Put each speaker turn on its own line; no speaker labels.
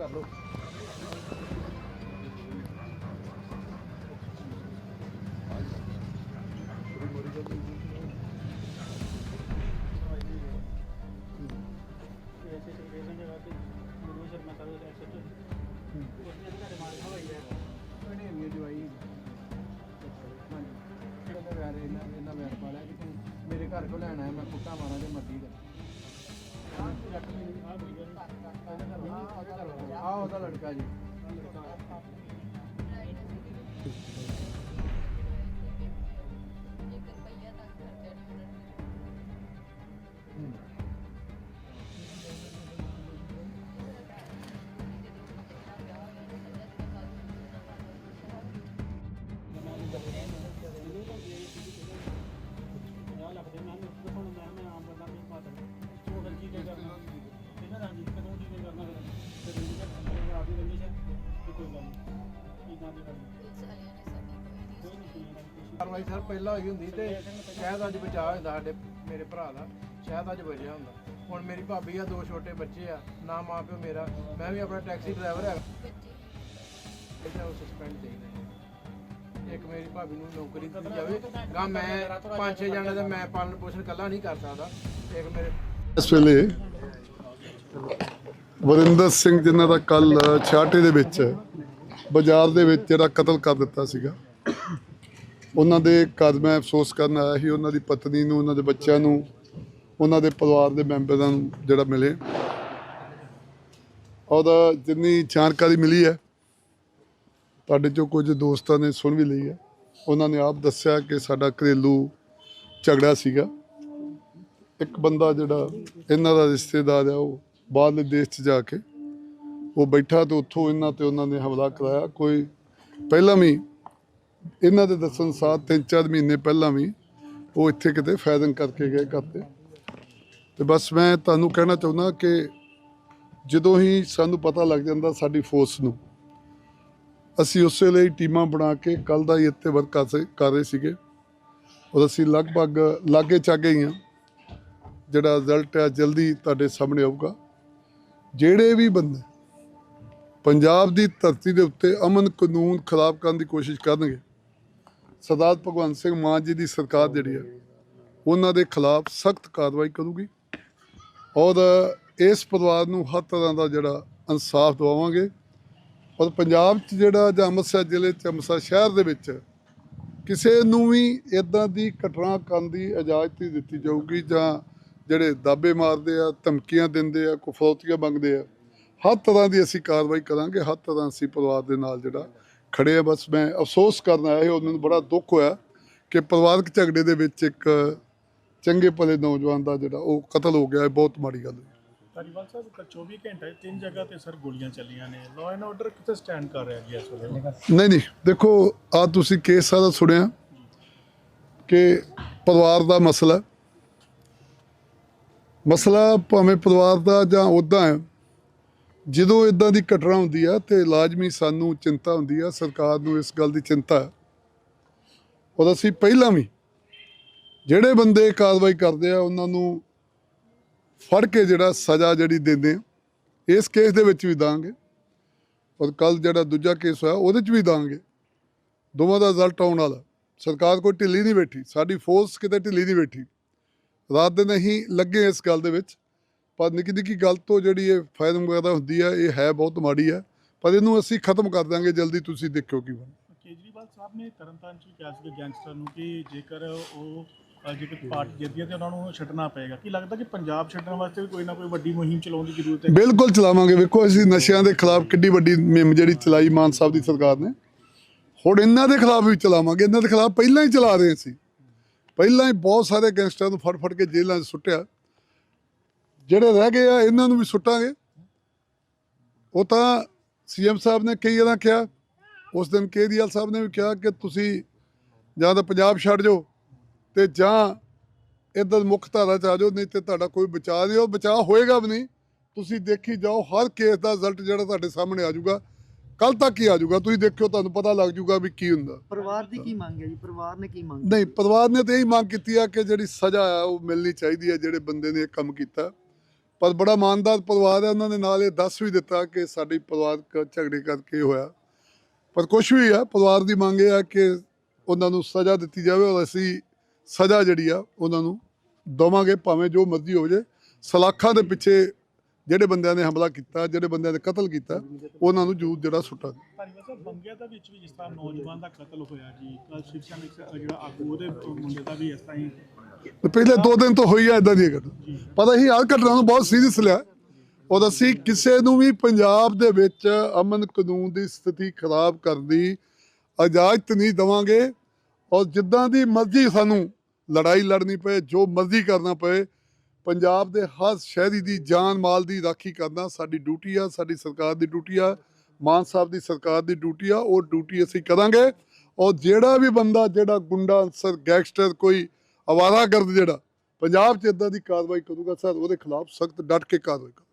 ਕਰ ਲਓ। ਮੇਰੇ ਘਰ ਕੋ ਲੈਣਾ ਹੈ ਮੈਂ ਕੁੱਟਾ ਮਾਰਾਂ ਤੇ ਮੱਦੀ ਦਾ। ਆ ਉਹਦਾ ਲੜਕਾ ਜੀ। ਕਾਰਵਾਈ ਸਰ, ਪਹਿਲਾਂ ਹੋਈ ਹੁੰਦੀ ਤੇ ਸ਼ਾਇਦ ਅੱਜ ਬਚਾਅ ਹੁੰਦਾ ਸਾਡੇ ਮੇਰੇ ਭਰਾ ਦਾ, ਸ਼ਾਇਦ ਅੱਜ ਬਚਿਆ ਹੁੰਦਾ। ਹੁਣ ਮੇਰੀ ਭਾਬੀ ਆ, ਦੋ ਛੋਟੇ ਬੱਚੇ ਆ, ਨਾ ਮਾਂ ਪਿਓ ਮੇਰਾ, ਮੈਂ ਵੀ ਆਪਣਾ ਟੈਕਸੀ ਡਰਾਈਵਰ ਹੈਗਾ। ਇਹਦਾ ਉਹ ਸਸਪੈਂਡ ਚਾਹੀਦਾ ਇੱਕ ਮੇਰੀ ਭਾਬੀ ਨੂੰ ਨੌਕਰੀ ਦਿੱਤੀ ਜਾਵੇ ਗਾ ਮੈਂ ਪੰਜ ਛੇ ਜਣੇ ਦਾ ਮੈਂ ਪਾਲਣ ਪੋਸ਼ਣ ਇਕੱਲਾ ਨਹੀਂ ਕਰ ਸਕਦਾ, ਇੱਕ ਮੇਰੇ
ਇਸ ਵੇਲੇ ਵਰਿੰਦਰ ਸਿੰਘ ਜਿਨ੍ਹਾਂ ਦਾ ਕੱਲ ਛਾਟੇ ਦੇ ਵਿੱਚ, ਬਾਜ਼ਾਰ ਦੇ ਵਿੱਚ ਜਿਹੜਾ ਕਤਲ ਕਰ ਦਿੱਤਾ ਸੀਗਾ। ਉਹਨਾਂ ਦੇ ਘਰ ਮੈਂ ਅਫਸੋਸ ਕਰਨ ਆਇਆ ਸੀ, ਉਹਨਾਂ ਦੀ ਪਤਨੀ ਨੂੰ, ਉਹਨਾਂ ਦੇ ਬੱਚਿਆਂ ਨੂੰ, ਉਹਨਾਂ ਦੇ ਪਰਿਵਾਰ ਦੇ ਮੈਂਬਰਾਂ ਨੂੰ ਜਿਹੜਾ ਮਿਲੇ। ਔਰ ਜਿੰਨੀ ਜਾਣਕਾਰੀ ਮਿਲੀ ਹੈ, ਤੁਹਾਡੇ ਚੋਂ ਕੁਝ ਦੋਸਤਾਂ ਨੇ ਸੁਣ ਵੀ ਲਈ ਹੈ। ਉਹਨਾਂ ਨੇ ਆਪ ਦੱਸਿਆ ਕਿ ਸਾਡਾ ਘਰੇਲੂ ਝਗੜਾ ਸੀਗਾ। ਇੱਕ ਬੰਦਾ ਜਿਹੜਾ ਇਹਨਾਂ ਦਾ ਰਿਸ਼ਤੇਦਾਰ ਹੈ ਉਹ ਬਾਹਰਲੇ ਦੇਸ਼ 'ਚ ਜਾ ਕੇ ਉਹ ਬੈਠਾ ਤੇ ਉੱਥੋਂ ਇਹਨਾਂ ਤੇ ਉਹਨਾਂ ਨੇ ਹਮਲਾ ਕਰਾਇਆ। ਕੋਈ ਪਹਿਲਾਂ ਵੀ ਇਹਨਾਂ ਦੇ ਦੱਸਣ ਸਾਰ ਤਿੰਨ ਚਾਰ ਮਹੀਨੇ ਪਹਿਲਾਂ ਵੀ ਉਹ ਇੱਥੇ ਕਿਤੇ ਫਾਇਰਿੰਗ ਕਰਕੇ ਗਏ ਕਰਤੇ ਤੇ। ਬਸ ਮੈਂ ਤੁਹਾਨੂੰ ਕਹਿਣਾ ਚਾਹੁੰਦਾ ਕਿ ਜਦੋਂ ਹੀ ਸਾਨੂੰ ਪਤਾ ਲੱਗ ਜਾਂਦਾ ਸਾਡੀ ਫੋਰਸ ਨੂੰ, ਅਸੀਂ ਉਸੇ ਲਈ ਟੀਮਾਂ ਬਣਾ ਕੇ ਕੱਲ ਦਾ ਹੀ ਇੱਥੇ ਵਰਕ ਕਰ ਰਹੇ ਸੀਗੇ। ਔਰ ਅਸੀਂ ਲਗਭਗ ਲਾਗੇ ਚਾਗੇ ਹੀ ਹਾਂ, ਜਿਹੜਾ ਰਿਜ਼ਲਟ ਹੈ ਜਲਦੀ ਤੁਹਾਡੇ ਸਾਹਮਣੇ ਆਊਗਾ। ਜਿਹੜੇ ਵੀ ਬੰਦੇ ਪੰਜਾਬ ਦੀ ਧਰਤੀ ਦੇ ਉੱਤੇ ਅਮਨ ਕਾਨੂੰਨ ਖਰਾਬ ਕਰਨ ਦੀ ਕੋਸ਼ਿਸ਼ ਕਰਨਗੇ ਸਰਦਾਰ ਭਗਵੰਤ ਸਿੰਘ ਮਾਨ ਜੀ ਦੀ ਸਰਕਾਰ ਜਿਹੜੀ ਹੈ ਉਹਨਾਂ ਦੇ ਖਿਲਾਫ ਸਖਤ ਕਾਰਵਾਈ ਕਰੂਗੀ ਔਰ ਇਸ ਪਰਿਵਾਰ ਨੂੰ ਹਰ ਤਰ੍ਹਾਂ ਦਾ ਜਿਹੜਾ ਇਨਸਾਫ ਦਿਵਾਵਾਂਗੇ ਔਰ ਪੰਜਾਬ 'ਚ ਜਿਹੜਾ ਜਾਂ ਅੰਮ੍ਰਿਤਸਰ ਜ਼ਿਲ੍ਹੇ 'ਚ ਅੰਮ੍ਰਿਤਸਰ ਸ਼ਹਿਰ ਦੇ ਵਿੱਚ ਕਿਸੇ ਨੂੰ ਵੀ ਇਦਾਂ ਦੀ ਘਟਨਾ ਕਰਨ ਦੀ ਇਜਾਜ਼ਤ ਨਹੀਂ ਦਿੱਤੀ ਜਾਊਗੀ ਜਾਂ ਜਿਹੜੇ ਦਾਬੇ ਮਾਰਦੇ ਆ ਧਮਕੀਆਂ ਦਿੰਦੇ ਆ ਕੁਫਰੋਤੀਆਂ ਮੰਗਦੇ ਆ ਹਰ ਤਰ੍ਹਾਂ ਦੀ ਅਸੀਂ ਕਾਰਵਾਈ ਕਰਾਂਗੇ ਹਰ ਤਰ੍ਹਾਂ ਅਸੀਂ ਪਰਿਵਾਰ ਦੇ ਨਾਲ ਜਿਹੜਾ ਖੜੇ ਆ ਬਸ ਮੈਂ ਅਫਸੋਸ ਕਰਨ ਆਇਆ ਸੀ ਉਹਨਾਂ ਨੂੰ ਬੜਾ ਦੁੱਖ ਹੋਇਆ ਕਿ ਪਰਿਵਾਰਕ ਝਗੜੇ ਦੇ ਵਿੱਚ ਇੱਕ ਚੰਗੇ ਭਲੇ ਨੌਜਵਾਨ ਦਾ ਜਿਹੜਾ ਉਹ ਕਤਲ ਹੋ ਗਿਆ ਇਹ ਬਹੁਤ ਮਾੜੀ ਗੱਲ ਹੈ
ਧਾਰੀਵਾਲ ਸਾਹਿਬ ਕੱਲ੍ਹ 24 ਘੰਟੇ ਤਿੰਨ ਜਗ੍ਹਾ ਤੇ ਸਰ ਗੋਲੀਆਂ ਚੱਲੀਆਂ ਨੇ। ਲਾਅ ਐਂਡ ਆਰਡਰ ਕਿੱਥੇ ਸਟੈਂਡ ਕਰ ਰਿਹਾ ਜੀ ਇਸ ਵੇਲੇ?
ਨਹੀਂ ਨਹੀਂ ਦੇਖੋ ਆ ਤੁਸੀਂ ਕੇਸ ਸਾਰਾ ਸੁਣਿਆ ਕਿ ਪਰਿਵਾਰ ਦਾ ਮਸਲਾ। ਮਸਲਾ ਭਾਵੇਂ ਪਰਿਵਾਰ ਦਾ ਜਾਂ ਉਦਾਂ ਹੈ ਜਦੋਂ ਇਦਾਂ ਦੀ ਘਟਨਾ ਹੁੰਦੀ ਆ ਤੇ ਲਾਜ਼ਮੀ ਸਾਨੂੰ ਚਿੰਤਾ ਹੁੰਦੀ ਆ, ਸਰਕਾਰ ਨੂੰ ਇਸ ਗੱਲ ਦੀ ਚਿੰਤਾ ਹੈ ਔਰ ਅਸੀਂ ਪਹਿਲਾਂ ਵੀ ਜਿਹੜੇ ਬੰਦੇ ਕਾਰਵਾਈ ਕਰਦੇ ਆ, ਉਹਨਾਂ ਨੂੰ ਫੜ ਕੇ ਜਿਹੜਾ ਸਜ਼ਾ ਜਿਹੜੀ ਦਿੰਦੇ ਆ, ਇਸ ਕੇਸ ਦੇ ਵਿੱਚ ਵੀ ਦਾਂਗੇ। ਔਰ ਕੱਲ ਜਿਹੜਾ ਦੂਜਾ ਕੇਸ ਹੋਇਆ, ਉਹਦੇ 'ਚ ਵੀ ਦਾਂਗੇ। ਦੋਵਾਂ ਦਾ ਰਿਜ਼ਲਟ ਆਉਣ ਵਾਲਾ। ਸਰਕਾਰ ਕੋਈ ਢਿੱਲੀ ਨਹੀਂ ਬੈਠੀ, ਸਾਡੀ ਫੋਰਸ ਕਿਤੇ ਢਿੱਲੀ ਨਹੀਂ ਬੈਠੀ। ਰਾਤ ਦਿਨ ਅਸੀਂ ਲੱਗੇ ਇਸ ਗੱਲ ਦੇ ਵਿੱਚ। ਪਰ ਨਿੱਕੀ ਨਿੱਕੀ ਗੱਲ ਤੋਂ ਜਿਹੜੀ ਇਹ ਫਾਇਰਿੰਗ ਵਗੈਰਾ ਹੁੰਦੀ ਹੈ ਇਹ ਹੈ ਬਹੁਤ ਮਾੜੀ ਹੈ ਪਰ ਇਹਨੂੰ ਅਸੀਂ ਖਤਮ ਕਰ ਦਾਂਗੇ ਜਲਦੀ ਤੁਸੀਂ ਦੇਖਿਓ ਕੀ ਬਣਦਾ।
ਕੇਜਰੀਵਾਲ ਸਾਹਿਬ ਨੇ ਤਰਨਤਾਰਨ ਚ ਕਿਹਾ ਸੀ ਗੈਂਗਸਟਰ ਨੂੰ ਕਿ ਜੇਕਰ ਉਹ ਜੇਕਰ ਪਾਰਟੀ ਜਿੱਤਦੀ ਹੈ ਤੇ ਉਹਨਾਂ ਨੂੰ ਛੱਡਣਾ ਪਏਗਾ। ਕੀ ਲੱਗਦਾ ਕਿ ਪੰਜਾਬ ਛੱਡਣ ਵਾਸਤੇ ਵੀ ਕੋਈ ਨਾ ਕੋਈ ਵੱਡੀ ਮੁਹਿੰਮ ਚਲਾਉਣ ਦੀ ਜ਼ਰੂਰਤ ਹੈ?
ਬਿਲਕੁਲ ਚਲਾਵਾਂਗੇ। ਵੇਖੋ ਅਸੀਂ ਨਸ਼ਿਆਂ ਦੇ ਖਿਲਾਫ ਕਿੱਡੀ ਵੱਡੀ ਮੁਹਿੰਮ ਜਿਹੜੀ ਚਲਾਈ ਮਾਨ ਸਾਹਿਬ ਦੀ ਸਰਕਾਰ ਨੇ। ਹੁਣ ਇਹਨਾਂ ਦੇ ਖਿਲਾਫ ਵੀ ਚਲਾਵਾਂਗੇ। ਇਹਨਾਂ ਦੇ ਖਿਲਾਫ ਪਹਿਲਾਂ ਹੀ ਚਲਾ ਰਹੇ ਸੀ। ਪਹਿਲਾਂ ਹੀ ਬਹੁਤ ਸਾਰੇ ਗੈਂਗਸਟਰਾਂ ਨੂੰ ਫੜ ਫੜ ਕੇ ਜੇਲ੍ਹਾਂ 'ਚ ਸੁੱਟਿਆ। ਜਿਹੜੇ ਰਹਿ ਗਏ ਆ ਇਹਨਾਂ ਨੂੰ ਵੀ ਸੁੱਟਾਂਗੇ। ਉਹ ਤਾਂ ਸੀਐਮ ਸਾਹਿਬ ਨੇ ਕਈ ਵਾਰਾਂ ਕਿਹਾ ਉਸ ਦਿਨ ਕੇਜਰੀਵਾਲ ਸਾਹਿਬ ਨੇ ਵੀ ਕਿਹਾ ਕਿ ਤੁਸੀਂ ਜਾਂ ਤਾਂ ਪੰਜਾਬ ਛੱਡ ਜਾਓ ਤੇ ਜਾਂ ਇੱਧਰ ਮੁੱਖ ਧਾਰਾ ਚ ਆ ਜਾਓ ਨਹੀਂ ਤੇ ਤੁਹਾਡਾ ਕੋਈ ਨਹੀਂ ਉਹ ਬਚਾਅ ਹੋਏਗਾ ਵੀ ਨਹੀਂ। ਤੁਸੀਂ ਦੇਖੀ ਜਾਓ ਹਰ ਕੇਸ ਦਾ ਰਿਜ਼ਲਟ ਜਿਹੜਾ ਤੁਹਾਡੇ ਸਾਹਮਣੇ ਆ ਜਾਊਗਾ ਕੱਲ ਤੱਕ ਹੀ ਆ ਜਾਊਗਾ। ਤੁਸੀਂ ਦੇਖਿਓ ਤੁਹਾਨੂੰ ਪਤਾ ਲੱਗ ਜਾਊਗਾ ਵੀ ਕੀ ਹੁੰਦਾ।
ਪਰਿਵਾਰ ਦੀ ਕੀ ਮੰਗ ਹੈ ਜੀ? ਪਰਿਵਾਰ ਨੇ ਕੀ ਮੰਗ
ਨਹੀਂ ਪਰਿਵਾਰ ਨੇ ਤੇ ਇਹੀ ਮੰਗ ਕੀਤੀ ਆ ਕਿ ਜਿਹੜੀ ਸਜ਼ਾ ਆ ਉਹ ਮਿਲਣੀ ਚਾਹੀਦੀ ਹੈ ਜਿਹੜੇ ਬੰਦੇ ਨੇ ਇਹ ਕੰਮ ਕੀਤਾ। ਪਰ ਬੜਾ ਇਮਾਨਦਾਰ ਪਰਿਵਾਰ ਹੈ। ਉਹਨਾਂ ਨੇ ਨਾਲ ਇਹ ਦੱਸ ਵੀ ਦਿੱਤਾ ਕਿ ਸਾਡੀ ਪਰਿਵਾਰਕ ਝਗੜੇ ਕਰਕੇ ਹੋਇਆ। ਪਰ ਕੁਝ ਵੀ ਹੈ ਪਰਿਵਾਰ ਦੀ ਮੰਗ ਇਹ ਹੈ ਕਿ ਉਹਨਾਂ ਨੂੰ ਸਜ਼ਾ ਦਿੱਤੀ ਜਾਵੇ ਔਰ ਅਸੀਂ ਸਜ਼ਾ ਜਿਹੜੀ ਆ ਉਹਨਾਂ ਨੂੰ ਦਵਾਂਗੇ ਭਾਵੇਂ ਜੋ ਮਰਜ਼ੀ ਹੋ ਜੇ। ਸਲਾਖਾਂ ਦੇ ਪਿੱਛੇ ਜਿਹੜੇ ਬੰਦਿਆਂ ਨੇ ਹਮਲਾ ਕੀਤਾ ਜਿਹੜੇ ਬੰਦਿਆਂ ਨੇ ਕਤਲ ਕੀਤਾ ਉਹਨਾਂ ਨੂੰ ਜੂਤ ਜਿਹੜਾ
ਸਾਹਿਬ ਬੰਗਿਆ ਦੇ ਵਿੱਚ ਵੀ ਜਿਸ ਤਰ੍ਹਾਂ ਨੌਜਵਾਨ ਦਾ ਕਤਲ ਹੋਇਆ ਜੀ ਕੱਲ ਸ਼ਿਵ ਸੈਨਾ ਇੱਕ ਜਿਹੜਾ ਆਗੂ ਉਹਦੇ ਮੁੰਡੇ ਦਾ ਵੀ ਇਸ ਤਰ੍ਹਾਂ ਹੀ
ਤੇ ਪਿਛਲੇ ਦੋ ਦਿਨ ਤੋਂ ਹੋਈ ਆ ਇਦਾਂ ਦੀ ਘਟਨਾ ਪਰ ਅਸੀਂ ਹਰ ਘਟਨਾ ਨੂੰ ਬਹੁਤ ਸੀਰੀਅਸ ਲਿਆ। ਔਰ ਅਸੀਂ ਕਿਸੇ ਨੂੰ ਵੀ ਪੰਜਾਬ ਦੇ ਵਿੱਚ ਅਮਨ ਕਾਨੂੰਨ ਦੀ ਸਥਿਤੀ ਖਰਾਬ ਕਰਨ ਦੀ ਇਜਾਜ਼ਤ ਨਹੀਂ ਦਵਾਂਗੇ ਔਰ ਜਿੱਦਾਂ ਦੀ ਮਰਜ਼ੀ ਸਾਨੂੰ ਲੜਾਈ ਲੜਨੀ ਪਏ, ਜੋ ਮਰਜ਼ੀ ਕਰਨਾ ਪਏ, ਪੰਜਾਬ ਦੇ ਹਰ ਸ਼ਹਿਰੀ ਦੀ ਜਾਨ ਮਾਲ ਦੀ ਰਾਖੀ ਕਰਨਾ ਸਾਡੀ ਡਿਊਟੀ ਆ, ਸਾਡੀ ਸਰਕਾਰ ਦੀ ਡਿਊਟੀ ਆ, ਮਾਨ ਸਾਹਿਬ ਦੀ ਸਰਕਾਰ ਦੀ ਡਿਊਟੀ ਆ, ਉਹ ਡਿਊਟੀ ਅਸੀਂ ਕਰਾਂਗੇ ਔਰ ਜਿਹੜਾ ਵੀ ਬੰਦਾ, ਜਿਹੜਾ ਗੁੰਡਾ, ਅਨਸਰ, ਗੈਂਗਸਟਰ ਕੋਈ ਅਵਾਰਾਗਰਦ ਜਿਹੜਾ ਪੰਜਾਬ 'ਚ ਇਦਾਂ ਦੀ ਕਾਰਵਾਈ ਕਰੂਗਾ ਸਰ ਉਹਦੇ ਖਿਲਾਫ ਸਖਤ ਡਟ ਕੇ ਕਾਰਵਾਈ ਕਰੂਗਾ